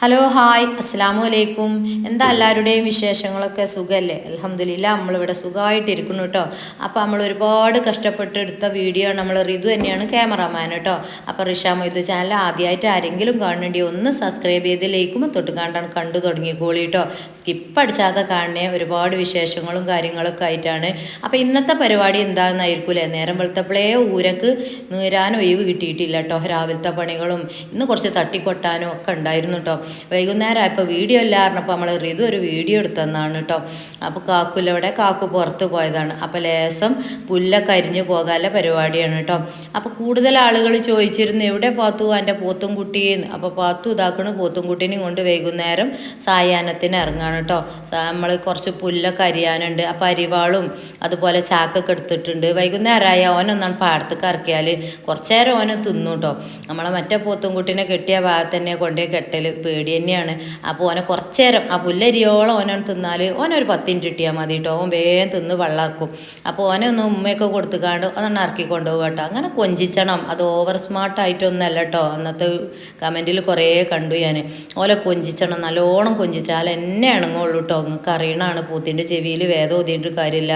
Hello hi അസ്സാമു അലൈക്കും എന്താ എല്ലാവരുടെയും വിശേഷങ്ങളൊക്കെ? സുഖമല്ലേ അലഹമില്ല നമ്മളിവിടെ സുഖമായിട്ടിരിക്കുന്നു കേട്ടോ അപ്പോൾ നമ്മൾ ഒരുപാട് കഷ്ടപ്പെട്ട് എടുത്ത വീഡിയോ നമ്മൾ റിതു തന്നെയാണ് ക്യാമറാമാൻ കേട്ടോ അപ്പോൾ റിഷാ മൊയ്തു ചാനൽ ആദ്യമായിട്ട് ആരെങ്കിലും കാണേണ്ടി ഒന്ന് സബ്സ്ക്രൈബ് ചെയ്ത് ലൈക്കും തൊട്ട് കണ്ടാണ് കണ്ടു തുടങ്ങിക്കോളി കേട്ടോ സ്കിപ്പ് അടിച്ചാതെ കാണണേ ഒരുപാട് വിശേഷങ്ങളും കാര്യങ്ങളൊക്കെ ആയിട്ടാണ്. അപ്പോൾ ഇന്നത്തെ പരിപാടി എന്താണെന്നായിരിക്കൂലേ നേരം വെളുത്തപ്പോഴേ ഊരക്ക് നീരാൻ ഒഴിവ് കിട്ടിയിട്ടില്ല കേട്ടോ രാവിലത്തെ പണികളും ഇന്ന് കുറച്ച് തട്ടിക്കൊട്ടാനും ഒക്കെ ഉണ്ടായിരുന്നു കേട്ടോ വൈകുന്നേരം ആയപ്പോൾ വീഡിയോ ഇല്ല പറഞ്ഞപ്പോൾ നമ്മൾ റിതു ഒരു വീഡിയോ എടുത്തതാണ് കേട്ടോ അപ്പോൾ കാക്കുലവിടെ കാക്കു പുറത്ത് പോയതാണ്. അപ്പോൾ ലേസം പുല്ലൊക്കെ അരിഞ്ഞു പോകാനുള്ള പരിപാടിയാണ് കേട്ടോ അപ്പോൾ കൂടുതൽ ആളുകൾ ചോദിച്ചിരുന്നു എവിടെ പാത്തു എന്റെ പോത്തും കുട്ടിയെന്ന് അപ്പോൾ പാത്തു ഇതാക്കണ പോത്തും കുട്ടീനെയും കൊണ്ട് വൈകുന്നേരം സായാഹ്നത്തിന് ഇറങ്ങാണ് കേട്ടോ നമ്മൾ കുറച്ച് പുല്ലൊക്കെ അരിയാനുണ്ട്. അപ്പോൾ അരിവാളും അതുപോലെ ചാക്കൊക്കെ എടുത്തിട്ടുണ്ട്. വൈകുന്നേരമായ ഓനൊന്നാണ് പാടത്തേക്ക് ഇറക്കിയാൽ കുറച്ചേരം ഓന് തിന്നു കേട്ടോ നമ്മളെ മറ്റേ പോത്തും കുട്ടീനെ കെട്ടിയ ഭാഗത്ത് തന്നെ കൊണ്ടുപോയി കെട്ടൽ പേടി തന്നെയാണ്. അപ്പോൾ ഓനെ കുറച്ച് നേരം ആ പുല്ലരിയോളം ഓനോട് തിന്നാൽ ഓനൊരു മിനിറ്റ് കിട്ടിയാൽ മതി കേട്ടോ ഓൻ വേഗം തിന്ന് വെള്ളം ഇറക്കും അപ്പോൾ ഓനെ ഒന്ന് ഉമ്മയൊക്കെ കൊടുത്തുകാണ്ട് ഒന്നെണ്ണം ഇറക്കി കൊണ്ടുപോകും കേട്ടോ അങ്ങനെ കൊഞ്ചിച്ചണം. അത് ഓവർ സ്മാർട്ടായിട്ടൊന്നല്ല കേട്ടോ അന്നത്തെ കമന്റിൽ കുറേ കണ്ടു ഞാൻ ഓലെ കൊഞ്ചിച്ചണം. നല്ലോണം കൊഞ്ചിച്ചാൽ എന്നെ ഇണങ്ങുള്ളൂ കേട്ടോ നിങ്ങൾക്ക് അറിയണമാണ് പൂത്തിന്റെ ചെവിയിൽ വേദം ഒതിയിട്ട് കാര്യമില്ല.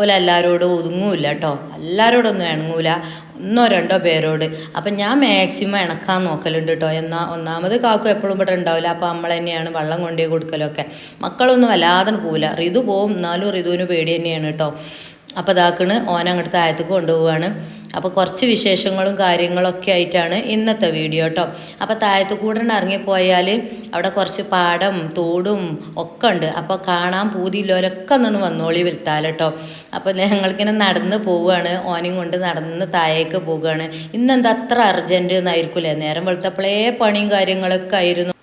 ഓലെല്ലാവരോടും ഒതുങ്ങൂല കേട്ടോ എല്ലാവരോടൊന്നും ഇണങ്ങൂല. ഒന്നോ രണ്ടോ പേരോട്. അപ്പം ഞാൻ മാക്സിമം ഇണക്കാൻ നോക്കലുണ്ട് കേട്ടോ എന്നാൽ ഒന്നാമത് കാക്കും എപ്പോഴും ഇവിടെ ഉണ്ടാവില്ല അപ്പം നമ്മൾ തന്നെയാണ് വെള്ളം കൊണ്ടുപോയി കൊടുക്കലൊക്കെ. മക്കളൊന്നും വല്ലാതെ പോവില്ല ഋതു പോവും. എന്നാലും ഋതുവിന് പേടി തന്നെയാണ് കേട്ടോ അപ്പോൾ ഇതാക്കണ് ഓൻ അങ്ങോട്ട് താഴത്തേക്ക് കൊണ്ടുപോവാണ്. അപ്പോൾ കുറച്ച് വിശേഷങ്ങളും കാര്യങ്ങളൊക്കെ ആയിട്ടാണ് ഇന്നത്തെ വീഡിയോ കേട്ടോ അപ്പോൾ താഴത്ത് കൂടെ ഇറങ്ങിപ്പോയാൽ അവിടെ കുറച്ച് പാടം തോടും ഒക്കെ ഉണ്ട്. അപ്പോൾ കാണാൻ പൂതിയില്ലോരൊക്കെ ഒന്നും വന്നോളി വിൽത്താൽ കേട്ടോ അപ്പോൾ ഞങ്ങൾക്കിങ്ങനെ നടന്ന് പോവുകയാണ് ഓനെയും കൊണ്ട് നടന്ന് താഴേക്ക് പോവുകയാണ് ഇന്നെന്താ അത്ര അർജന്റ് എന്നായിരിക്കില്ലേ നേരം വെളുത്തപ്പോഴേ പണിയും കാര്യങ്ങളൊക്കെ ആയിരുന്നു.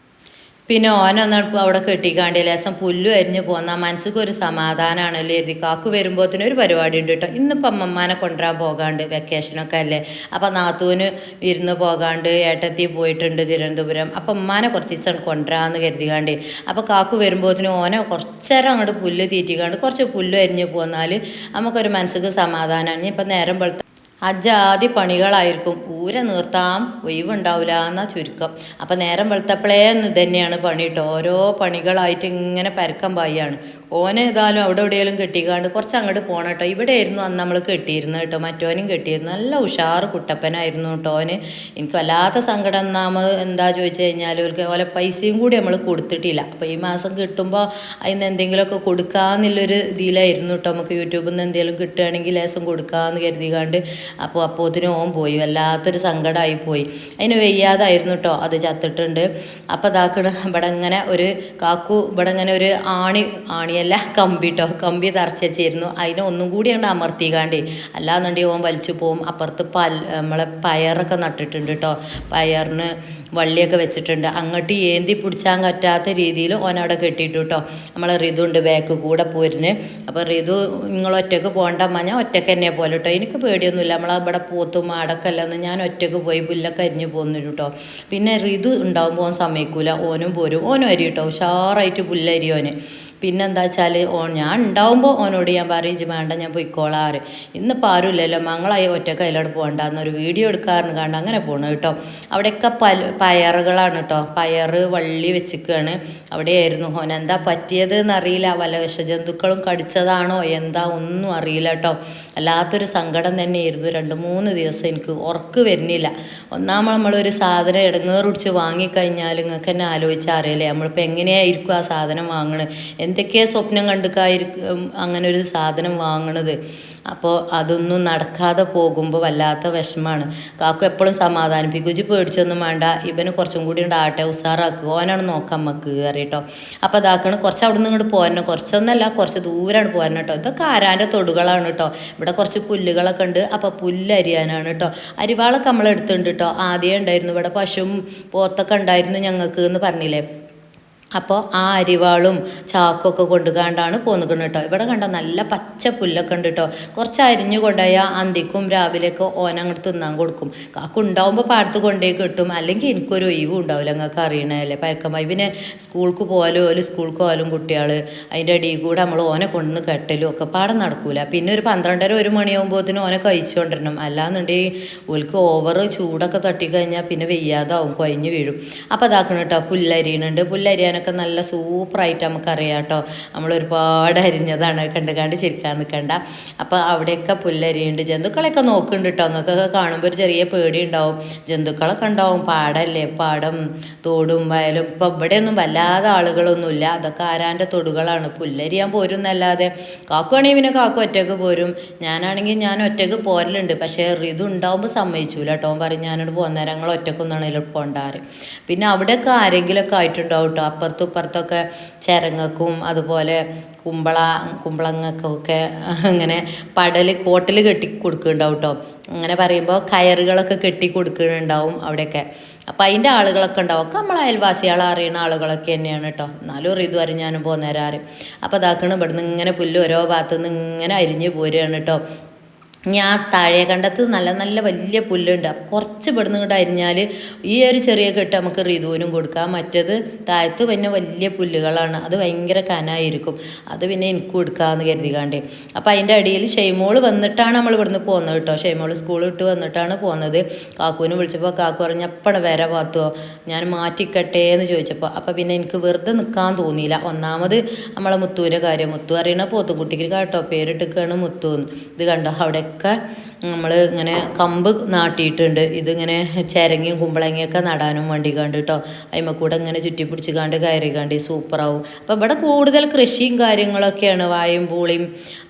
പിന്നെ ഓനൊന്നും അവിടെ കെട്ടിക്കാണ്ട് ലേസം പുല്ലു അരിഞ്ഞ് പോന്നാൽ മനസ്സിക്ക് ഒരു സമാധാനമാണല്ലോ എഴുതി. കാക്കു വരുമ്പോഴത്തേനും ഒരു പരിപാടി ഉണ്ട് കേട്ടോ ഇന്നിപ്പം അമ്മമ്മനെ കൊണ്ടുവരാൻ പോകാണ്ട് വെക്കേഷനൊക്കെ അല്ലേ? അപ്പം നാത്തൂന് ഇരുന്ന് പോകാണ്ട് ഏട്ടത്തി പോയിട്ടുണ്ട് തിരുവനന്തപുരം. അപ്പം ഉമ്മാനെ കുറച്ച് ദിവസം കൊണ്ടുവരാമെന്ന് കരുതികാണ്ട് അപ്പോൾ കാക്കു വരുമ്പോഴത്തേനും ഓനെ കുറച്ചേരം അങ്ങോട്ട് പുല്ല് തീറ്റിക്കാണ്ട് കുറച്ച് പുല്ല് അരിഞ്ഞ് പോന്നാൽ നമുക്കൊരു മനസ്സിക്ക് സമാധാനമാണ് ഇപ്പം നേരം വെളുത്ത അജാതി പണികളായിരിക്കും. ഊര നിർത്താം ഒഴിവുണ്ടാവില്ല എന്നാ ചുരുക്കം. അപ്പം നേരം വെളുത്തപ്പളേ എന്ന് തന്നെയാണ് പണി കേട്ടോ ഓരോ പണികളായിട്ട് ഇങ്ങനെ പരക്കം പായാണ് ഓനെ ഏതായാലും അവിടെ എവിടെയെങ്കിലും കെട്ടിക്കാണ്ട് കുറച്ച് അങ്ങോട്ട് പോകണം കേട്ടോ ഇവിടെ ആയിരുന്നു അന്ന് നമ്മൾ കെട്ടിയിരുന്നത് കേട്ടോ മറ്റോനും കെട്ടിയിരുന്നു. നല്ല ഉഷാറ് കുട്ടപ്പനായിരുന്നു കേട്ടോ ഓന്. എനിക്ക് വല്ലാത്ത സങ്കടം എന്നാമ എന്താ ചോദിച്ചു കഴിഞ്ഞാൽ അവർക്ക് ഓലെ പൈസയും കൂടി നമ്മൾ കൊടുത്തിട്ടില്ല. അപ്പോൾ ഈ മാസം കിട്ടുമ്പോൾ അതിന് എന്തെങ്കിലുമൊക്കെ കൊടുക്കാമെന്നുള്ളൊരു ഇതിലായിരുന്നു കേട്ടോ നമുക്ക് യൂട്യൂബിൽ നിന്ന് എന്തെങ്കിലും കിട്ടുകയാണെങ്കിൽ ലേസം കൊടുക്കാമെന്ന് കരുതികാണ്ട് അപ്പോൾ അപ്പോത്തിന് ഓൻ പോയി. വല്ലാത്തൊരു സങ്കടമായി പോയി. അതിന് വെയ്യാതായിരുന്നു കേട്ടോ അത് ചത്തിട്ടുണ്ട്. അപ്പോൾ ഇതാക്കണ ഇവിടെ ഇങ്ങനെ ഒരു കാക്കു ഇവിടെ ഇങ്ങനെ ഒരു ആണി ആണിയല്ല കമ്പി കേട്ടോ കമ്പി തറച്ചിരുന്നു അതിനെ ഒന്നും കൂടി അങ്ങോട്ട് അമർത്തിക്കാണ്ടേ. അല്ലാന്നുണ്ടെങ്കിൽ ഓൻ വലിച്ചു പോവും. അപ്പുറത്ത് പൽ നമ്മളെ പയറൊക്കെ നട്ടിട്ടുണ്ട് കേട്ടോ പയറിന് വള്ളിയൊക്കെ വെച്ചിട്ടുണ്ട്. അങ്ങോട്ട് ഏന്തി പിടിച്ചാൻ പറ്റാത്ത രീതിയിൽ ഓനവിടെ കെട്ടിയിട്ടു കേട്ടോ നമ്മളെ ഋതു ഉണ്ട് ബാക്ക് കൂടെ പോരിന് അപ്പോൾ ഋതു നിങ്ങൾ ഒറ്റയ്ക്ക് പോകണ്ട മഞ്ഞ ഒറ്റയ്ക്ക് തന്നെ പോലെ കേട്ടോ എനിക്ക് പേടിയൊന്നുമില്ല. നമ്മളെ ഇവിടെ പോത്തും മാടക്കല്ലെന്ന് ഞാൻ ഒറ്റയ്ക്ക് പോയി പുല്ലൊക്കെ അരിഞ്ഞ് പോകുന്നു കേട്ടോ പിന്നെ ഋതു ഉണ്ടാകുമ്പോൾ ഓൻ സമ്മതിക്കൂല. ഓനും പോരും. ഓനും അരി കേട്ടോ ഉഷാറായിട്ട് പുല്ലരി ഓന്. പിന്നെന്താ വെച്ചാൽ ഓ ഞാൻ ഉണ്ടാവുമ്പോൾ ഓനോട് ഞാൻ പറയും ഇജ്ജ് വേണ്ട ഞാൻ പൊയ്ക്കോളാറ് ഇന്നിപ്പോൾ ആരുമില്ലല്ലോ മങ്ങളായി ഒറ്റ കയ്യിലോട് പോകണ്ടെന്നൊരു വീഡിയോ എടുക്കാറുണ്ട് കണ്ട് അങ്ങനെ പോകണം കേട്ടോ. അവിടെയൊക്കെ പല പയറുകളാണ് കേട്ടോ. പയറ് വള്ളി വെച്ചിക്കുകയാണ് അവിടെയായിരുന്നു. ഓൻ എന്താ പറ്റിയത് എന്നറിയില്ല വല്ല വിഷജന്തുക്കളും കടിച്ചതാണോ എന്താ ഒന്നും അറിയില്ല കേട്ടോ. വല്ലാത്തൊരു സങ്കടം തന്നെയായിരുന്നു. രണ്ട് മൂന്ന് ദിവസം എനിക്ക് ഉറക്ക് വരുന്നില്ല. ഒന്നാമത് നമ്മളൊരു സാധനം ഇടങ്ങേറുടിച്ച് വാങ്ങിക്കഴിഞ്ഞാൽ നിങ്ങൾക്ക് തന്നെ ആലോചിച്ചാൽ അറിയില്ലേ? നമ്മളിപ്പോൾ എങ്ങനെയായിരിക്കും ആ സാധനം വാങ്ങണത്? എന്തൊക്കെയാ സ്വപ്നം കണ്ടുക്കായിരിക്കും അങ്ങനെ ഒരു സാധനം വാങ്ങണത്? അപ്പോൾ അതൊന്നും നടക്കാതെ പോകുമ്പോൾ വല്ലാത്ത വിഷമാണ്. കാക്കു എപ്പോഴും സമാധാനിപ്പിക്കും. കുജി പേടിച്ചൊന്നും വേണ്ട. ഇവന് കുറച്ചും കൂടി ഉണ്ടാകട്ടെ ഉസാറാക്കുക ഓനാണ് നോക്കാൻ നമുക്ക് കയറിയിട്ടോ അപ്പോൾ അതാക്കണം കുറച്ച് അവിടെ നിന്ന് ഇങ്ങോട്ട് പോരണം. കുറച്ചൊന്നല്ല കുറച്ച് ദൂരമാണ് പോരണം കേട്ടോ ഇതൊക്കെ ആരാന്റെ തൊടുകളാണ് കേട്ടോ ഇവിടെ കുറച്ച് പുല്ലുകളൊക്കെ ഉണ്ട് അപ്പോൾ പുല്ല് അരിയാനാണ് കേട്ടോ അരിവാളൊക്കെ നമ്മളെടുത്തുണ്ട് കേട്ടോ ആദ്യം ഉണ്ടായിരുന്നു ഇവിടെ പശുവും പോത്തൊക്കെ ഉണ്ടായിരുന്നു ഞങ്ങൾക്ക് എന്ന് പറഞ്ഞില്ലേ? അപ്പോൾ ആ അരിവാളും ചാക്കൊക്കെ കൊണ്ടുകാണ്ടാണ് പോന്നിക്കണം കേട്ടോ. ഇവിടെ കണ്ടോ നല്ല പച്ച പുല്ലൊക്കെ ഉണ്ട് കേട്ടോ. കുറച്ച് അരിഞ്ഞു കൊണ്ടുപോയാൽ അന്തിക്കും രാവിലെയൊക്കെ ഓന അങ്ങോട്ട് തിന്നാൻ കൊടുക്കും. കാക്ക ഉണ്ടാവുമ്പോൾ പാടത്ത് കൊണ്ടേ കിട്ടും. അല്ലെങ്കിൽ എനിക്കൊരു ഒഴിവും ഉണ്ടാവില്ല നിങ്ങൾക്ക് അറിയണല്ലേ പരക്കമായി പിന്നെ സ്കൂൾക്ക് പോകാലോ ഒരു സ്കൂൾക്ക് പോകാലും കുട്ടികൾ അതിന്റെ അടിയിൽ കൂടെ നമ്മൾ ഓനെ കൊണ്ടുവന്ന് കെട്ടലും ഒക്കെ പാടം നടക്കൂല. പിന്നെ ഒരു പന്ത്രണ്ടര ഒരു മണിയാകുമ്പോഴത്തേനും ഓനെ കഴിച്ചുകൊണ്ടിരണം അല്ലാന്നുണ്ടെങ്കിൽ ഓൽക്ക് ഓവർ ചൂടൊക്കെ തട്ടിക്കഴിഞ്ഞാൽ പിന്നെ വെയ്യാതാവും കൊഴിഞ്ഞ് വീഴും. അപ്പോൾ അതാക്കണം കേട്ടോ. പുല്ലരിയണുണ്ട്. പുല്ലരിയാനൊക്കെ നല്ല സൂപ്പറായിട്ട് നമുക്കറിയാം കേട്ടോ. നമ്മൾ ഒരുപാട് അരിഞ്ഞതാണ് കണ്ട് കണ്ട് ചിരിക്കാൻ നിൽക്കണ്ട അപ്പോൾ അവിടെയൊക്കെ പുല്ലരിയുണ്ട്. ജന്തുക്കളെയൊക്കെ നോക്കുന്നുണ്ട് കേട്ടോ. അങ്ങൊക്കെ കാണുമ്പോൾ ഒരു ചെറിയ പേടി ഉണ്ടാവും ജന്തുക്കളൊക്കെ ഉണ്ടാവും. പാടല്ലേ? പാടം തോടും വയലും. ഇപ്പം ഇവിടെയൊന്നും വല്ലാതെ ആളുകളൊന്നുമില്ല. അതൊക്കെ ആരാന്റെ തൊടുകളാണ്. പുല്ലരിയാൻ പോരും എന്നല്ലാതെ കാക്കുവാണെങ്കിൽ പിന്നെ കാക്കു ഒറ്റയ്ക്ക് പോരും. ഞാനാണെങ്കിൽ ഞാൻ ഒറ്റയ്ക്ക് പോരലുണ്ട്. പക്ഷേ ഋതു ഉണ്ടാവുമ്പോൾ സമ്മതിച്ചൂല കേട്ടോ. പറഞ്ഞ് ഞാനോട് പോകുന്നേരങ്ങൾ ഞങ്ങൾ ഒറ്റക്കൊന്നാണ് ഇതിൽ പോണ്ടാറ് പിന്നെ അവിടെയൊക്കെ ആരെങ്കിലുമൊക്കെ ആയിട്ടുണ്ടാവും കേട്ടോ. അപ്പുറത്തും ഇപ്പുറത്തൊക്കെ ചിരങ്ങക്കും അതുപോലെ കുമ്പള കുമ്പളങ്ങൾക്കൊക്കെ അങ്ങനെ പടൽ കോട്ടൽ കെട്ടി കൊടുക്കുന്നുണ്ടാവും കേട്ടോ അങ്ങനെ പറയുമ്പോൾ കയറുകളൊക്കെ കെട്ടി കൊടുക്കുന്നുണ്ടാവും അവിടെയൊക്കെ. അപ്പം അതിന്റെ ആളുകളൊക്കെ ഉണ്ടാവും. ഒക്കെ നമ്മൾ അയൽവാസികളെ അറിയുന്ന ആളുകളൊക്കെ തന്നെയാണ് കേട്ടോ എന്നാലും ഋതു അറിഞ്ഞാനും പോകുന്നേരാറ് അപ്പോൾ ഇതാക്കണം ഇവിടുന്ന് ഇങ്ങനെ പുല്ല് ഓരോ ഭാഗത്തു നിന്ന് ഇങ്ങനെ അരിഞ്ഞ് പോരുകയാണ് കേട്ടോ ഞാൻ താഴെ കണ്ടത്ത് നല്ല നല്ല വലിയ പുല്ലുണ്ട്. അപ്പം കുറച്ച് ഇവിടുന്ന് ഇങ്ങോട്ട് അരിഞ്ഞാൽ ഈ ഒരു ചെറിയ കെട്ട് നമുക്ക് റിതുവിനും കൊടുക്കാം. മറ്റേത് താഴത്ത് പിന്നെ വലിയ പുല്ലുകളാണ്. അത് ഭയങ്കര കനായിരിക്കും. അത് പിന്നെ എനിക്ക് കൊടുക്കാമെന്ന് കരുതികാണ്ടേ അപ്പം അതിന്റെ അടിയിൽ ഷെയ്മോൾ വന്നിട്ടാണ് നമ്മൾ ഇവിടുന്ന് പോകുന്നത് കേട്ടോ. ഷെയ്മോൾ സ്കൂൾ വിട്ട് വന്നിട്ടാണ് പോകുന്നത് കാക്കുവിനെ വിളിച്ചപ്പോൾ കാക്കു പറഞ്ഞ എപ്പോഴും വരെ പാത്തോ ഞാൻ മാറ്റിക്കട്ടെ എന്ന് ചോദിച്ചപ്പോൾ അപ്പം പിന്നെ എനിക്ക് വെറുതെ നിൽക്കാൻ തോന്നിയില്ല. ഒന്നാമത് നമ്മളെ മുത്തുവിന്റെ കാര്യം. മുത്തു അറിയണ പോത്തുകുട്ടിക്ക് കേട്ടോ പേരിട്ടിക്കാണ് മുത്തു ഇത് കണ്ടോ? അവിടെയൊക്കെ നമ്മൾ ഇങ്ങനെ കമ്പ് നാട്ടിയിട്ടുണ്ട്. ഇതിങ്ങനെ ചിരങ്ങയും കുമ്പളങ്ങയൊക്കെ നടാനും വേണ്ടി കണ്ട് കേട്ടോ അതിമ കൂടെ ഇങ്ങനെ ചുറ്റിപ്പിടിച്ച് കണ്ട് കയറി കണ്ട് സൂപ്പറാവും. അപ്പോൾ ഇവിടെ കൂടുതൽ കൃഷിയും കാര്യങ്ങളൊക്കെയാണ്. വായും പൂളിയും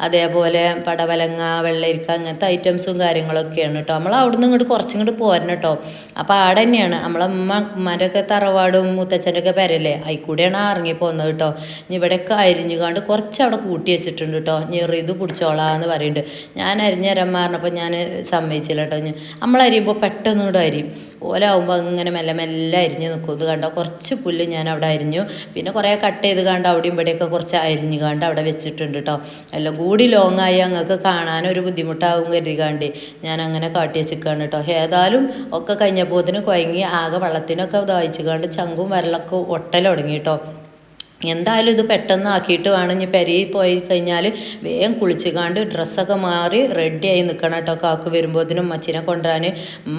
അതേപോലെ പടവലങ്ങ വെള്ളരിക്ക അങ്ങനത്തെ ഐറ്റംസും കാര്യങ്ങളൊക്കെയാണ് കേട്ടോ നമ്മൾ അവിടെ നിന്ന് ഇങ്ങോട്ട് കുറച്ചും ഇങ്ങോട്ട് പോരണം കേട്ടോ അപ്പോൾ ആടെ തന്നെയാണ് നമ്മളെ അമ്മ ഉമ്മാന്റെ തറവാടും മുത്തച്ഛന്റെ ഒക്കെ പേരല്ലേ? അതിൽക്കൂടെയാണ് ആ ഇറങ്ങി പോകുന്നത് കേട്ടോ ഇനി ഇവിടെയൊക്കെ അരിഞ്ഞു കണ്ട് കുറച്ച് അവിടെ കൂട്ടി വെച്ചിട്ടുണ്ട് കേട്ടോ ഇത് പിടിച്ചോളാന്ന് പറയുന്നുണ്ട് ഞാൻ അരിഞ്ഞു തരാൻ ഞാൻ സമ്മതിച്ചില്ല കേട്ടോ ഞാൻ നമ്മൾ അരിയുമ്പോൾ പെട്ടെന്ന് കൂടെ അരിയും. ഓലാവുമ്പോൾ അങ്ങനെ മെല്ലെ മെല്ലെ അരിഞ്ഞ് നിൽക്കും ഇത് കണ്ടോ? കുറച്ച് പുല്ല് ഞാൻ അവിടെ അരിഞ്ഞു. പിന്നെ കുറേ കട്ട് ചെയ്ത് കണ്ട് അവിടെയും ഇവിടെയൊക്കെ കുറച്ച് അരിഞ്ഞ് കണ്ട് അവിടെ വെച്ചിട്ടുണ്ട് കേട്ടോ എല്ലാം കൂടി ലോങ്ങായി അങ്ങക്ക് കാണാനൊരു ബുദ്ധിമുട്ടാവും കരുതി കണ്ട് ഞാൻ അങ്ങനെ കാട്ടി വെച്ചിക്കാണ് കേട്ടോ ഏതായാലും ഒക്കെ കഴിഞ്ഞപ്പോത്തിന് കുഴങ്ങി ആകെ വെള്ളത്തിനൊക്കെ ദാഹിച്ചു കണ്ട് ചങ്കും വരലൊക്കെ ഒട്ടൽ കേട്ടോ എന്തായാലും ഇത് പെട്ടെന്ന് ആക്കിയിട്ട് വേണം ഇനി പെരയിൽ പോയി കഴിഞ്ഞാൽ വേഗം കുളിച്ച് കാണ്ട് ഡ്രസ്സൊക്കെ മാറി റെഡിയായി നിൽക്കണം കേട്ടോ. കാക്ക് വരുമ്പോഴത്തേനും അച്ഛനെ കൊണ്ടുവരാൻ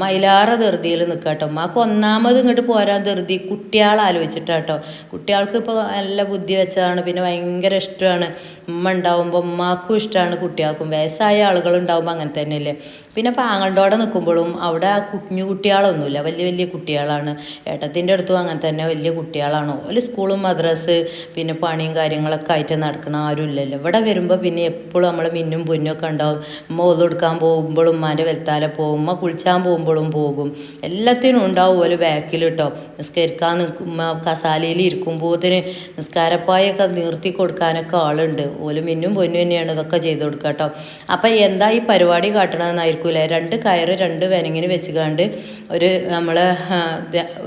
അതിലാറെ ധൃതിയിൽ നിൽക്കുക കേട്ടോ. ഒന്നാമത് ഇങ്ങോട്ട് പോരാൻ ധൃതി കുട്ടികളെ ആലോചിച്ചിട്ടാ കേട്ടോ. കുട്ടികൾക്ക് ഇപ്പോൾ നല്ല ബുദ്ധി വെച്ചതാണ് പിന്നെ ഭയങ്കര ഇഷ്ടമാണ്. ഉമ്മ ഉണ്ടാവുമ്പോൾ ഉമ്മാക്കും ഇഷ്ടമാണ് കുട്ടികൾക്കും. വയസ്സായ ആളുകളുണ്ടാവുമ്പോൾ അങ്ങനെ തന്നെയല്ലേ. പിന്നെ പാങ്ങണ്ടോടെ നിൽക്കുമ്പോഴും അവിടെ കുഞ്ഞു കുട്ടികളൊന്നുമില്ല. വലിയ വലിയ കുട്ടികളാണ്. ഏട്ടത്തിന്റെ അടുത്തും അങ്ങനെ തന്നെ വലിയ കുട്ടികളാണ്. ഓൽ സ്കൂളും മദ്രസ് പിന്നെ പണിയും കാര്യങ്ങളൊക്കെ ആയിട്ട് നടക്കണ ആരും ഇല്ലല്ലോ ഇവിടെ വരുമ്പോൾ പിന്നെ എപ്പോഴും നമ്മൾ മിന്നും പൊന്നൊക്കെ ഉണ്ടാവും. ഉമ്മ ഒതുകൊടുക്കാൻ പോകുമ്പോഴും ഉമ്മാന്റെ വെൽത്താലെ പോകും. ഉമ്മ കുളിച്ചാൻ പോകുമ്പോഴും പോകും. എല്ലാത്തിനും ഉണ്ടാവും ഓൽ ബാക്കിൽ കേട്ടോ നിസ്കരിക്കാൻ നിൽക്കുമ്പോൾ കസാലയിൽ ഇരിക്കുമ്പോഴത്തിന് നിസ്കാരപ്പായൊക്കെ നിർത്തി കൊടുക്കാനൊക്കെ ആളുണ്ട്. ഓൽ മിന്നും പൊന്നും തന്നെയാണ് ഇതൊക്കെ ചെയ്ത് കൊടുക്കുക കേട്ടോ അപ്പം എന്താ ഈ പരിപാടി കാട്ടണമെന്നായിരിക്കൂലേ രണ്ട് കയറ് രണ്ട് വെനങ്ങിന് വെച്ചുകാണ്ട് ഒരു നമ്മൾ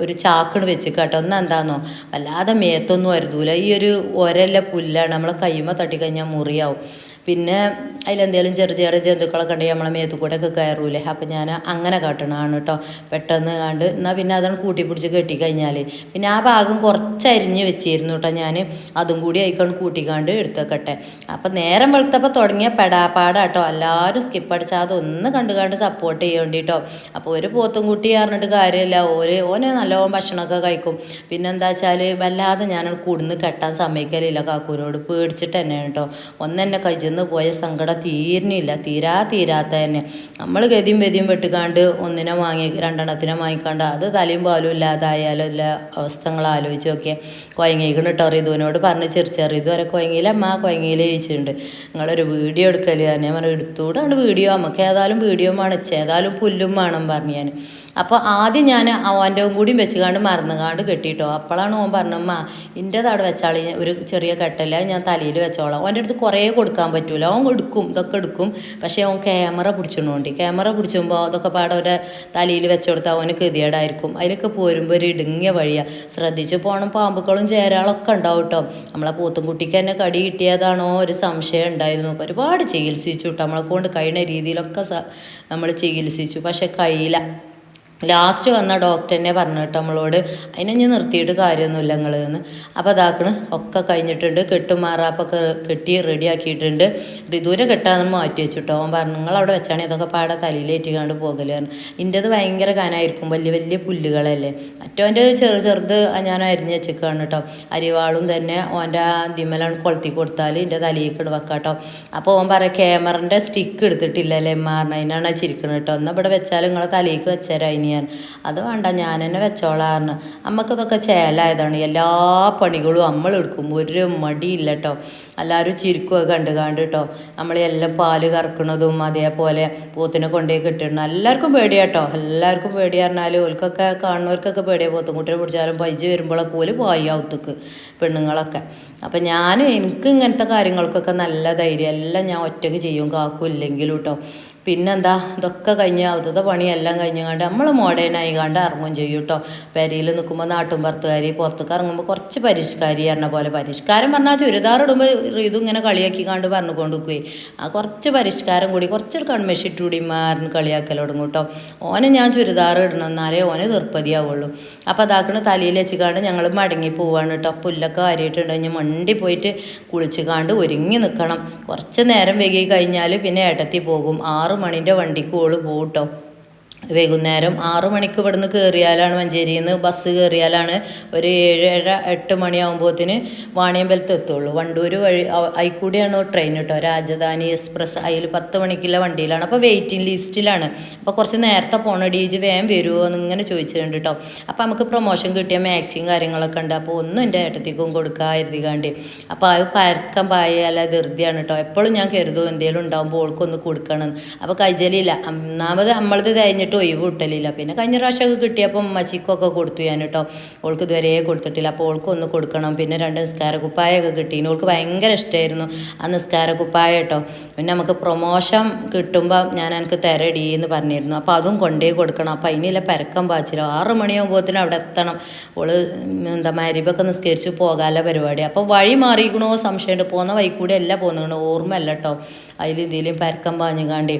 ഒരു ചാക്കണ് വെച്ച് കേട്ടോ ഒന്ന് എന്താണെന്നോ വല്ലാതെ മേത്തൊന്നും വരുതൂല ഈ ഒരു ഒരല്ല പുല്ലാണ്. നമ്മളെ കയ്യുമ്മ തട്ടിക്കഴിഞ്ഞാൽ മുറിയാവും. പിന്നെ അതിലെന്തെങ്കിലും ചെറിയ ചെറിയ ജന്തുക്കളൊക്കെ ഉണ്ടെങ്കിൽ നമ്മളെ മേത്തു കൂടെ ഒക്കെ കയറൂലേ. അപ്പം ഞാൻ അങ്ങനെ കാട്ടണതാണ് കേട്ടോ. പെട്ടെന്ന് കണ്ട് എന്നാൽ പിന്നെ അതാണ് കൂട്ടി പിടിച്ച് കെട്ടിക്കഴിഞ്ഞാൽ പിന്നെ ആ ഭാഗം കുറച്ച് അരിഞ്ഞ് വെച്ചിരുന്നു കേട്ടോ ഞാൻ അതും കൂടി ആയിക്കൊണ്ട് കൂട്ടിക്കാണ്ട് എടുത്തേക്കട്ടെ. അപ്പം നേരം വെളുത്തപ്പോൾ തുടങ്ങിയ പെടാപ്പാടാട്ടോ എല്ലാവരും സ്കിപ്പ് അടിച്ചാൽ അതൊന്ന് കണ്ടു കണ്ട് സപ്പോർട്ട് ചെയ്യേണ്ടി കേട്ടോ അപ്പോൾ ഒരു പോത്തും കുട്ടി പറഞ്ഞിട്ട് കാര്യമില്ല. ഓര് ഓന് നല്ലോണം ഭക്ഷണമൊക്കെ കഴിക്കും. പിന്നെന്താ വെച്ചാൽ വല്ലാതെ ഞാൻ കൂടുന്ന് കെട്ടാൻ സമ്മതിക്കലില്ല. കാക്കൂനോട് പേടിച്ചിട്ട് തന്നെയാണ് കേട്ടോ. ഒന്നെന്നെ കഴിച്ചെന്ന് പോയ സങ്കടം തീരുന്നില്ല. തീരാ തീരാത്ത തന്നെ നമ്മൾ ഗതിയും വെതിയും വെട്ടിക്കാണ്ട് ഒന്നിനെ വാങ്ങി രണ്ടെണ്ണത്തിനെ വാങ്ങിക്കാണ്ട് അത് തലയും പാലും ഇല്ലാതായാലും ഇല്ല അവസ്ഥകൾ ആലോചിച്ച് നോക്കിയ. കൊയങ്ങിക്കണം കേട്ടോ റിതുവിനോട് പറഞ്ഞ് ചെറിയ വരെ കൊയങ്ങിയില്ല അമ്മ കൊയങ്ങിയില്ല ചോദിച്ചിട്ടുണ്ട്. നിങ്ങളൊരു വീഡിയോ എടുക്കൽ. ഞാൻ പറഞ്ഞു എടുത്തുകൂടെ വീഡിയോ. നമുക്ക് ഏതായാലും വീഡിയോ വേണം. ഏതായാലും പുല്ലും വേണം പറഞ്ഞു ഞാൻ. അപ്പോൾ ആദ്യം ഞാൻ അവന്റെ കൂടിയും വെച്ചുകാണ്ട് മറന്നുകാണ്ട് കെട്ടിയിട്ടോ അപ്പോഴാണ് ഓൻ പറഞ്ഞമ്മ എന്റെ അവിടെ വെച്ചാളി ഒരു ചെറിയ കെട്ടല്ല ഞാൻ തലയിൽ വെച്ചോളാം. ഓന്റെ അടുത്ത് കുറേ കൊടുക്കാൻ പറ്റൂല. ഓൻ എടുക്കും ഇതൊക്കെ എടുക്കും. പക്ഷേ ഓൻ ക്യാമറ പിടിച്ചോണ്ട്. ക്യാമറ പിടിച്ചുമ്പോൾ അതൊക്കെ പാടെ ഒരു തലയിൽ വെച്ചുകൊടുത്താൽ അവന് കൃതിയേടായിരിക്കും. അതിലൊക്കെ പോരുമ്പോൾ ഒരു ഇടുങ്ങിയ വഴിയാണ് ശ്രദ്ധിച്ച് പോകണം പാമ്പുകളും ചേരാളൊക്കെ ഉണ്ടാവും കേട്ടോ നമ്മളെ പൂത്തുംകുട്ടിക്ക് തന്നെ കടി കിട്ടിയതാണോ ഒരു സംശയം ഉണ്ടായിരുന്നു. ഒരുപാട് ചികിത്സിച്ചു കേട്ടോ നമ്മളെ കൊണ്ട് കഴിയുന്ന രീതിയിലൊക്കെ നമ്മൾ ചികിത്സിച്ചു. പക്ഷെ കഴിയില്ല. ലാസ്റ്റ് വന്ന ഡോക്ടർ തന്നെ പറഞ്ഞു കേട്ടോ നമ്മളോട് അതിനെ ഞാൻ നിർത്തിയിട്ട് കാര്യമൊന്നുമില്ല നിങ്ങൾ എന്ന്. അപ്പോൾ അതാക്കണ് ഒക്കെ കഴിഞ്ഞിട്ടുണ്ട് കെട്ടും മാറാപ്പൊക്കെ കെട്ടി റെഡിയാക്കിയിട്ടുണ്ട് ഋതുവിനെ കെട്ടാന്ന് മാറ്റി വെച്ചിട്ടോ. അവൻ പറഞ്ഞു നിങ്ങൾ അവിടെ വെച്ചാണ് ഇതൊക്കെ പാടെ തലയിലേറ്റിക്കാണ്ട് പോകൽ. പറഞ്ഞു ഇന്റെത് ഭയങ്കര കനായിരിക്കും വലിയ വലിയ പുല്ലുകളല്ലേ. മറ്റോന്റെ ചെറു ചെറുത് ഞാൻ അരിഞ്ഞ് വെച്ചേക്കാണ് കേട്ടോ. അരിവാളും തന്നെ ഓന്റെ ദിമലാണ് കൊളുത്തി കൊടുത്താൽ എന്റെ തലയിലേക്ക് ഇട്ട് വെക്കാം കേട്ടോ അപ്പോൾ ഓൻ പറയാം ക്യാമറന്റെ സ്റ്റിക്ക് എടുത്തിട്ടില്ലല്ലേ മാറണ അതിനാണ് ചിരിക്കുന്നത് കേട്ടോ. എന്നാൽ ഇവിടെ വെച്ചാൽ നിങ്ങളെ തലയിലേക്ക് വെച്ചാൽ ഇനി. ഞാൻ അത് വേണ്ട ഞാൻ തന്നെ വെച്ചോളാറിന് അമ്മക്കിതൊക്കെ ചേലായതാണ്. എല്ലാ പണികളും നമ്മൾ എടുക്കും. ഒരു മടിയില്ല കേട്ടോ എല്ലാവരും ചിരിക്കുക കണ്ട് കണ്ട് കേട്ടോ നമ്മളെല്ലാം പാൽ കറക്കണതും അതേപോലെ പോത്തിനെ കൊണ്ടുപോയി കിട്ടണം എല്ലാവർക്കും പേടിയാട്ടോ എല്ലാവർക്കും പേടി പറഞ്ഞാൽ ഓൽക്കൊക്കെ കാണുന്നവർക്കൊക്കെ പേടിയാണ് പോത്തും കുട്ടിയെ പിടിച്ചാലും പൈസ വരുമ്പോഴൊക്കെ ഓൽ പോയി ഔത്തുക്ക് പെണ്ണുങ്ങളൊക്കെ. അപ്പം ഞാൻ എനിക്ക് ഇങ്ങനത്തെ കാര്യങ്ങൾക്കൊക്കെ നല്ല ധൈര്യം. എല്ലാം ഞാൻ ഒറ്റയ്ക്ക് ചെയ്യും. കാക്കും ഇല്ലെങ്കിലും കേട്ടോ പിന്നെന്താ ഇതൊക്കെ കഴിഞ്ഞ് അവധത്തെ പണിയെല്ലാം കഴിഞ്ഞാണ്ട് നമ്മൾ മോഡേൺ കണ്ട് ഇറങ്ങും ചെയ്യും കേട്ടോ പെരയിൽ നിൽക്കുമ്പോൾ നാട്ടും പുറത്തുകാരി പുറത്തേക്ക് ഇറങ്ങുമ്പോൾ കുറച്ച് പരിഷ്കാരി പറഞ്ഞ പോലെ പരിഷ്കാരം പറഞ്ഞാൽ ചുരിദാർ ഇടുമ്പോൾ ഇതും ഇങ്ങനെ കളിയാക്കി കണ്ട് പറഞ്ഞു കൊണ്ടുപോയി ആ കുറച്ച് പരിഷ്കാരം കൂടി കുറച്ച് കൺമെഷിട്ട് കൂടി മാറിന് കളിയാക്കലോടും കേട്ടോ ഓനെ ഞാൻ ചുരിദാർ ഇടണം എന്നാലേ ഓനെ തീർപ്പതിയാവുള്ളൂ അപ്പോൾ അതാക്കണ തലയിൽ വെച്ചിക്കാണ്ട് ഞങ്ങൾ മടങ്ങി പോവാണ് കേട്ടോ പുല്ലൊക്കെ വാരിയിട്ടുണ്ട് കഴിഞ്ഞ് മണ്ടി പോയിട്ട് കുളിച്ച് കാണ്ട് ഒരുങ്ങി നിൽക്കണം കുറച്ച് നേരം വൈകി കഴിഞ്ഞാൽ പിന്നെ ഏട്ടത്തി പോകും. ആറ് മണിന്റെ വണ്ടിക്ക് ഓൾ പോട്ടോ വൈകുന്നേരം ആറു മണിക്ക് ഇവിടുന്ന് കയറിയാലാണ് മഞ്ചേരിയിൽ നിന്ന് ബസ് കയറിയാലാണ് ഒരു ഏഴ് ഏഴര എട്ട് മണിയാകുമ്പോഴത്തേന് വാണിയമ്പലത്ത് എത്തുള്ളൂ. വണ്ടൂർ വഴി അതിൽക്കൂടിയാണ് ട്രെയിൻ കേട്ടോ രാജധാനി എക്സ്പ്രസ് അതിൽ പത്ത് മണിക്കുള്ള വണ്ടിയിലാണ്. അപ്പോൾ വെയിറ്റിംഗ് ലിസ്റ്റിലാണ് അപ്പോൾ കുറച്ച് നേരത്തെ പോണ ഡി ജി വേഗം വരുമോ എന്ന് ഇങ്ങനെ ചോദിച്ചിട്ടുണ്ട് കേട്ടോ അപ്പോൾ നമുക്ക് പ്രൊമോഷൻ കിട്ടിയ മാക്സിയും കാര്യങ്ങളൊക്കെ ഉണ്ട്. അപ്പോൾ ഒന്നും എന്റെ ഏട്ടത്തേക്കും കൊടുക്കുക എഴുതികാണ്ട് അപ്പോൾ അത് പരക്കം പായല്ല ധൃതിയാണ് കേട്ടോ എപ്പോഴും ഞാൻ കരുതും എന്തെങ്കിലും ഉണ്ടാകുമ്പോൾ ഓൾക്കൊന്ന് കൊടുക്കണം അപ്പോൾ കൈജലിയില്ല. ഒന്നാമത് നമ്മളത് കഴിഞ്ഞിട്ട് ഒഴിവ് കിട്ടലില്ല പിന്നെ കഴിഞ്ഞ പ്രാവശ്യമൊക്കെ കിട്ടിയപ്പോൾ മച്ചിക്കൊക്കെ കൊടുത്തു ഞാൻ കേട്ടോ. ഓൾക്ക് ഇതുവരെ കൊടുത്തിട്ടില്ല. അപ്പോൾ ഓൾക്ക് ഒന്ന് കൊടുക്കണം. പിന്നെ രണ്ട് നിസ്കാര കുപ്പായൊക്കെ കിട്ടി ഓൾക്ക് ഭയങ്കര ഇഷ്ടമായിരുന്നു ആ നിസ്കാര കുപ്പായ കേട്ടോ. പിന്നെ നമുക്ക് പ്രൊമോഷൻ കിട്ടുമ്പോൾ ഞാൻ എനിക്ക് തരടി എന്ന് പറഞ്ഞിരുന്നു. അപ്പോൾ അതും കൊണ്ടേ കൊടുക്കണം. അപ്പോൾ അതിനില്ല പരക്കം പാച്ചിലോ? ആറ് മണിയാകുമ്പോഴത്തേനും അവിടെ എത്തണം. ഓൾ എന്താ മരിബൊക്കെ നിസ്കരിച്ച് പോകാനുള്ള പരിപാടി. അപ്പോൾ വഴി മാറിക്കണോ സംശയമുണ്ട്. പോകുന്ന വഴി കൂടെ അല്ല പോകുന്നുണ്ട് ഓർമ്മയല്ല കേട്ടോ. അതിൽ ഇതിലും പരക്കം പാഞ്ഞുകാണ്ടി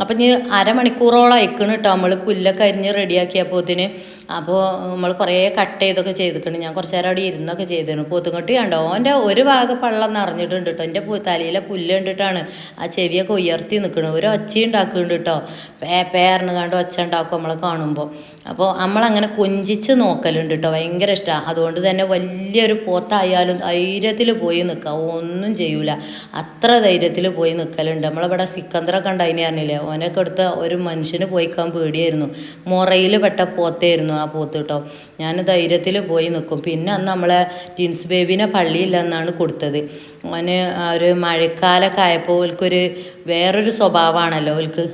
അപ്പം ഇനി അരമണിക്കൂറോളം അയക്കണം കേട്ടോ നമ്മൾ പുല്ലൊക്കെ അരിഞ്ഞ് റെഡിയാക്കിയപ്പോത്തിന് അപ്പോൾ നമ്മൾ കുറേ കട്ട് ചെയ്തൊക്കെ ചെയ്തിട്ടുണ്ട് ഞാൻ കുറച്ച് നേരം അവിടെ ഇരുന്നൊക്കെ ചെയ്തിരുന്നു പോത്തുങ്കട്ടി കണ്ടോ? ഓന്റെ ഒരു ഭാഗം പള്ളം നിറഞ്ഞിട്ടുണ്ട് കേട്ടോ എന്റെ തലയിലെ പുല്ല് കണ്ടിട്ടാണ് ആ ചെവിയൊക്കെ ഉയർത്തി നിൽക്കുന്നത് ഒരു ഒച്ച ഉണ്ടാക്കുന്നുണ്ട് കേട്ടോ പേ പേറിന് കണ്ട് ഒച്ച ഉണ്ടാക്കും നമ്മളെ കാണുമ്പോൾ അപ്പോൾ നമ്മളങ്ങനെ കൊഞ്ചിച്ച് നോക്കലുണ്ട് കേട്ടോ ഭയങ്കര ഇഷ്ടമാണ് അതുകൊണ്ട് തന്നെ വലിയൊരു പോത്തായാലും ധൈര്യത്തിൽ പോയി നിൽക്കുക ഒന്നും ചെയ്യൂല. അത്ര ധൈര്യത്തിൽ പോയി നിൽക്കലുണ്ട് നമ്മളിവിടെ സിക്കന്തറൊക്കെ ഉണ്ടായിന് പറഞ്ഞില്ലേ? ഓനൊക്കെ എടുത്ത് ഒരു മനുഷ്യന് പോയിക്കാൻ പേടിയായിരുന്നു. മുറയിൽ പെട്ട പോത്തായിരുന്നു ആ പോത്ത് കേട്ടോ ഞാൻ ധൈര്യത്തിൽ പോയി നിൽക്കും പിന്നെ അന്ന് നമ്മളെ ടിൻസ് ബേബിനെ പള്ളിയില്ലെന്നാണ് കൊടുത്തത്. ഓന് ഒരു മഴക്കാലമൊക്കെ ആയപ്പോൾ ഓൽക്കൊരു വേറൊരു സ്വഭാവമാണല്ലോ ഓൽക്ക്.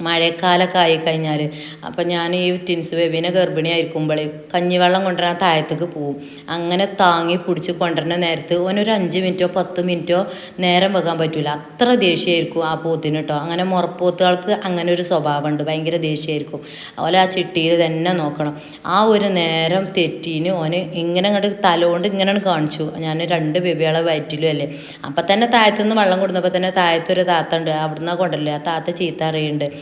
മഴക്കാലമൊക്കെ ആയിക്കഴിഞ്ഞാൽ അപ്പം ഞാൻ ഈ ടിൻസ് ബേബീനെ കഞ്ഞി കഞ്ഞിവെള്ളം കൊണ്ടുവരാൻ താഴത്തേക്ക് പോവും. അങ്ങനെ താങ്ങി പിടിച്ച് കൊണ്ടുവരുന്ന നേരത്ത് ഓനൊരു അഞ്ച് മിനിറ്റോ പത്ത് മിനിറ്റോ നേരം വെക്കാൻ പറ്റില്ല അത്ര ദേഷ്യമായിരിക്കും ആ പോത്തിന് കേട്ടോ. അങ്ങനെ മുറപ്പോത്തുകൾക്ക് അങ്ങനെ ഒരു സ്വഭാവമുണ്ട്. ഭയങ്കര ദേഷ്യമായിരിക്കും. അതുപോലെ ആ ചിട്ടിയിൽ തന്നെ നോക്കണം. ആ ഒരു നേരം തെറ്റീന് ഓന് ഇങ്ങനെ അങ്ങോട്ട് തലോണ്ട് ഇങ്ങനെ കാണിച്ചു. ഞാൻ രണ്ട് ബേബികളെ വയറ്റിലും അല്ലേ. അപ്പം തന്നെ താഴത്തുനിന്ന് വെള്ളം കൊടുന്നപ്പോൾ തന്നെ താഴത്തൊരു താത്ത ഉണ്ട്. അവിടുന്ന് കൊണ്ടല്ലേ? ആ താത്ത ചീത്ത അറിയുന്നുണ്ട്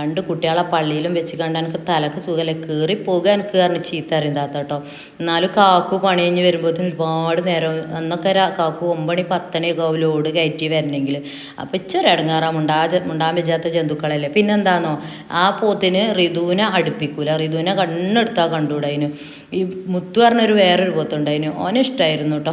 രണ്ട് കുട്ടികളെ പള്ളിയിലും വെച്ച് കണ്ട് എനിക്ക് തലക്ക് സുഖമല്ലേ. കയറി പോകുക എനിക്ക് കാരണം ചീത്ത അറിയാത്ത കേട്ടോ. എന്നാലും കാക്കു പണി കഴിഞ്ഞ് വരുമ്പോഴത്തേന് ഒരുപാട് നേരം അന്നൊക്കെ കാക്കു ഒമ്പണി പത്തണിയൊക്കെ ആവും ലോഡ് കയറ്റി വരണമെങ്കിൽ. അപ്പം ഇച്ചൊരു ഇടങ്ങാറാ. മുണ്ടാ മുണ്ടാൻ വെച്ചാത്ത ജന്തുക്കളല്ലേ. പിന്നെന്താണോ ആ പോത്തിന് ഋതുവിനെ അടുപ്പിക്കൂല. ഋതുവിനെ കണ്ണെടുത്താൽ കണ്ടുകൂടെ അതിന് ഈ മുത്തു പറഞ്ഞൊരു വേറൊരു പോത്തുണ്ടായിന്. ഓനെ ഇഷ്ടമായിരുന്നു കേട്ടോ.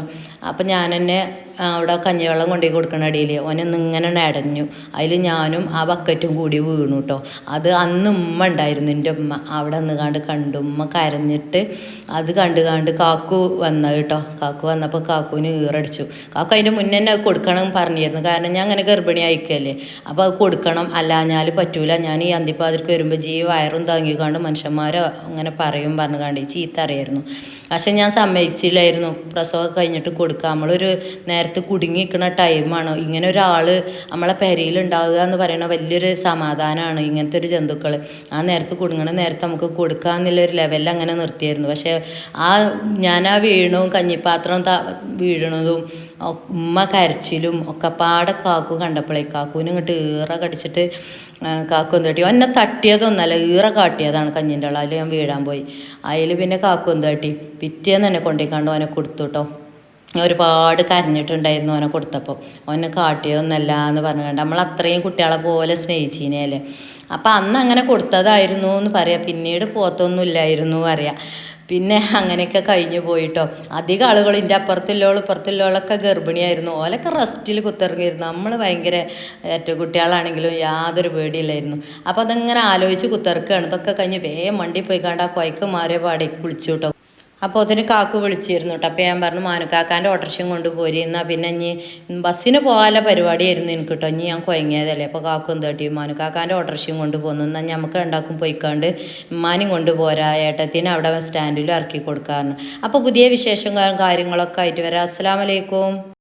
അപ്പം ഞാൻ തന്നെ അവിടെ കഞ്ഞിവെള്ളം കൊണ്ടുപോയി കൊടുക്കണ അടിയിൽ ഓനെ ഇങ്ങനെ അടഞ്ഞു അതിൽ ഞാനും ആ ബക്കറ്റും കൂടി വീണു കേട്ടോ. അത് അന്ന് ഉമ്മ ഉണ്ടായിരുന്നു എന്റെ ഉമ്മ. അവിടെ നിന്ന് കണ്ട് കണ്ടു ഉമ്മ കരഞ്ഞിട്ട് അത് കണ്ട് കണ്ട് കാക്കു വന്നത് കേട്ടോ. കാക്കു വന്നപ്പോൾ കാക്കുവിന് ഈറടിച്ചു. കാക്കു അതിന്റെ മുന്നേ തന്നെ അത് കൊടുക്കണം പറഞ്ഞിരുന്നു. കാരണം ഞാൻ അങ്ങനെ ഗർഭിണി അയക്കല്ലേ അപ്പോൾ അത് കൊടുക്കണം. അല്ല ഞാൻ പറ്റൂല. ഞാൻ ഈ അന്തിപ്പാതിർക്ക് വരുമ്പോൾ ജീ വയറും താങ്ങിക്കാണ്ട് മനുഷ്യന്മാരെ അങ്ങനെ പറയും പറഞ്ഞു കണ്ട് ചീത്ത അറിയായിരുന്നു. പക്ഷെ ഞാൻ സമ്മതിച്ചില്ലായിരുന്നു. പ്രസവമൊക്കെ കഴിഞ്ഞിട്ട് കൊടുക്കുക നമ്മളൊരു നേരത്തെ കുടുങ്ങി നിൽക്കുന്ന ടൈമാണ് ഇങ്ങനെ ഒരാൾ നമ്മളെ പെരയിൽ ഉണ്ടാവുക എന്ന് പറയുന്ന വലിയൊരു സമാധാനമാണ് ഇങ്ങനത്തെ ഒരു ജന്തുക്കൾ ആ നേരത്ത് കുടുങ്ങണ നേരത്തെ നമുക്ക് കൊടുക്കുക എന്നുള്ളൊരു ലെവലിൽ അങ്ങനെ നിർത്തിയായിരുന്നു. പക്ഷേ ആ ഞാൻ ആ വീണവും കഞ്ഞിപ്പാത്രം വീഴണതും ഉമ്മ കരച്ചിലും ഒക്കെ പാടെ കാക്കു കണ്ടപ്പോഴേ കാക്കുവിന് ഇങ്ങോട്ട് ഈറ കടിച്ചിട്ട് കാക്കു തട്ടി എന്നെ തട്ടിയതൊന്നല്ല ഈറ കാട്ടിയതാണ് കഞ്ഞിന്റെ ഉള്ളിൽ. ഞാൻ വീഴാൻ പോയി. അതിൽ പിന്നെ കാക്കു തട്ടി പിറ്റേന്ന് എന്നെ കൊണ്ടേക്കാണ്ട് അവനെ കൊടുത്തു കേട്ടോ ഒരുപാട് കരഞ്ഞിട്ടുണ്ടായിരുന്നു അവനെ കൊടുത്തപ്പോൾ ഓനെ കാട്ടിയതൊന്നല്ല എന്ന് പറഞ്ഞുകൊണ്ട് നമ്മൾ അത്രയും കുട്ടികളെ പോലെ സ്നേഹിച്ചീനെയല്ലേ അപ്പം അന്ന് അങ്ങനെ കൊടുത്തതായിരുന്നു എന്ന് പറയാം. പിന്നീട് പോത്തൊന്നും ഇല്ലായിരുന്നു പറയാം. പിന്നെ അങ്ങനെയൊക്കെ കഴിഞ്ഞു പോയിട്ടോ. അധികം ആളുകൾ എന്റെ അപ്പുറത്തുള്ളവളും ഇപ്പുറത്തുള്ളവളൊക്കെ ഗർഭിണിയായിരുന്നു. ഓലൊക്കെ റെസ്റ്റിൽ കുത്തിറങ്ങിയിരുന്നു. നമ്മൾ ഭയങ്കര ഏറ്റവും കുട്ടികളാണെങ്കിലും യാതൊരു പേടിയില്ലായിരുന്നു. അപ്പോൾ അതങ്ങനെ ആലോചിച്ച് കുത്തിറക്കുകയാണ് ഇതൊക്കെ കഴിഞ്ഞ് വേഗം വണ്ടി പോയി കണ്ട് ആ കൊയക്ക് മാറിയ പാടെ കുളിച്ചു കേട്ടോ അപ്പോൾ അതിന് കാക്ക് വിളിച്ചിരുന്നു കേട്ടോ അപ്പോൾ ഞാൻ പറഞ്ഞു മാനുക്കാക്കാന്റെ ഓട്ടർഷയും കൊണ്ട് പോരി എന്നാൽ പിന്നെ ഇനി ബസ്സിന് പോകാനുള്ള പരിപാടിയായിരുന്നു എനിക്ക് കേട്ടോ ഇനി ഞാൻ കുഴങ്ങിയതല്ലേ അപ്പോൾ കാക്കും തട്ടി മാനുക്കാക്കാന്റെ ഓട്ടർഷയും കൊണ്ട് പോന്നു എന്നാൽ നമുക്ക് ഉണ്ടാക്കും പോയിക്കാണ്ട് ഉമ്മാനും കൊണ്ട് പോരാ ഏട്ടത്തിന് അവിടെ സ്റ്റാൻഡിൽ ഇറക്കി കൊടുക്കാറുണ്ട് അപ്പോൾ പുതിയ വിശേഷം കാര്യങ്ങളൊക്കെ ആയിട്ട് വരാം. അസ്സാം വലൈക്കും